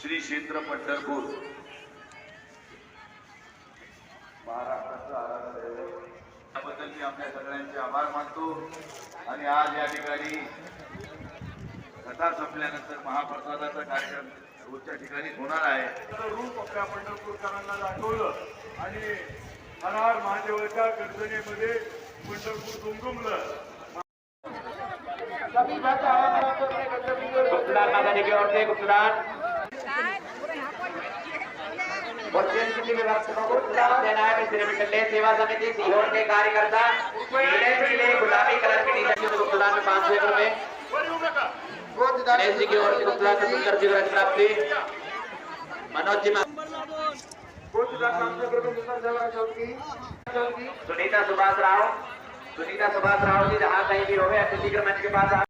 श्री क्षेत्र पंढरपूर. महाराष्ट्राचं दैवत. त्याबद्दल मी आपल्या सगळ्यांचे आभार मानतो. आणि आज या ठिकाणी कथा संपल्यानंतर महाप्रसादाचा कार्यक्रम रोजच्या ठिकाणी होणार आहे. रूप आपल्या पंढरपूरकरांना दाखवलं आणि हर हर महादेवाच्या गर्जनेमध्ये पंढरपूर दुमदुमलं. गुप्तदान माता जी की ओर से भोजन किसी को गुप्तदान देना है मिस्त्री मंडल सेवा समिति, सीहोर के कार्यकर्ता नीले पीले गुलाबी कलर की टी शर्ट गुप्तदान में पाँच सौ रुपए गणेश की ओर से गुप्तदान में सुंदर जी व्रत प्राप्ति। मनोज जी, सुनीता सुभाष राव, सुनीता सुभाष राव जी, जहाँ कहीं भी हो गए, अतिथि मंच के पास